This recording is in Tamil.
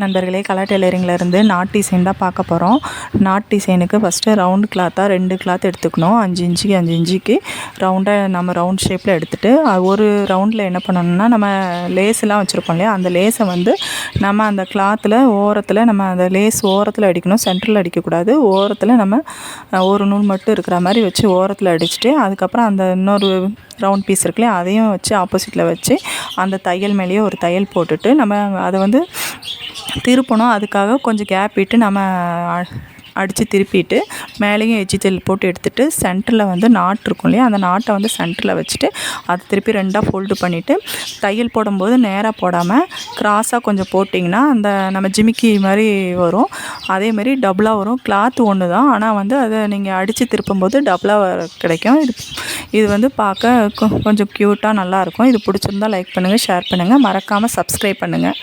நண்பர்களே கலர் டெய்லரிங்லேருந்து நாட் டிசைன் தான் பார்க்க போகிறோம் நாட் டிசைனுக்கு ஃபஸ்ட்டு ரவுண்ட் கிளாத்தாக ரெண்டு கிளாத் எடுத்துக்கணும். அஞ்சு இன்ச்சுக்கு அஞ்சு இன்ச்சுக்கு ரவுண்டாக நம்ம ரவுண்ட் ஷேப்பில் எடுத்துகிட்டு ஒரு ரவுண்டில் என்ன பண்ணணும்னா நம்ம லேஸ்லாம் வச்சுருப்போம் இல்லையா? அந்த லேஸை வந்து நம்ம அந்த கிளாத்தில் ஓரத்தில் நம்ம அந்த லேஸ் ஓரத்தில் அடிக்கணும். சென்டரில் அடிக்கக்கூடாது. ஓரத்தில் நம்ம ஒரு நூல் மட்டும் இருக்கிற மாதிரி வச்சு ஓரத்தில் அடிச்சுட்டு அதுக்கப்புறம் அந்த இன்னொரு ரவுண்ட் பீஸ் இருக்குல்லையா அதையும் வச்சு ஆப்போசிட்டில் வச்சு அந்த தையல் மேலேயே ஒரு தையல் போட்டுட்டு நம்ம அதை வந்து திருப்பணும். அதுக்காக கொஞ்சம் கேப் விட்டு நம்ம அடித்து திருப்பிட்டு மேலேயும் எச்சி தெல் போட்டு எடுத்துகிட்டு சென்டரில் வந்து நாட் இருக்கும் இல்லையா? அந்த நாட்டை வந்து சென்டரில் வச்சுட்டு அதை திருப்பி ரெண்டாக ஃபோல்டு பண்ணிவிட்டு தையல் போடும்போது நேராக போடாமல் கிராஸாக கொஞ்சம் போட்டிங்கன்னா அந்த நம்ம ஜிமிக்கி மாதிரி வரும். அதே மாதிரி டபுளாக வரும். கிளாத் ஒன்று தான் ஆனால் வந்து அதை நீங்கள் அடித்து திருப்பும்போது டபுளாக கிடைக்கும். இது இது வந்து பார்க்க கொஞ்சம் க்யூட்டாக நல்லாயிருக்கும் இது பிடிச்சிருந்தா லைக் பண்ணுங்கள் ஷேர் பண்ணுங்கள் மறக்காமல் சப்ஸ்கிரைப் பண்ணுங்கள்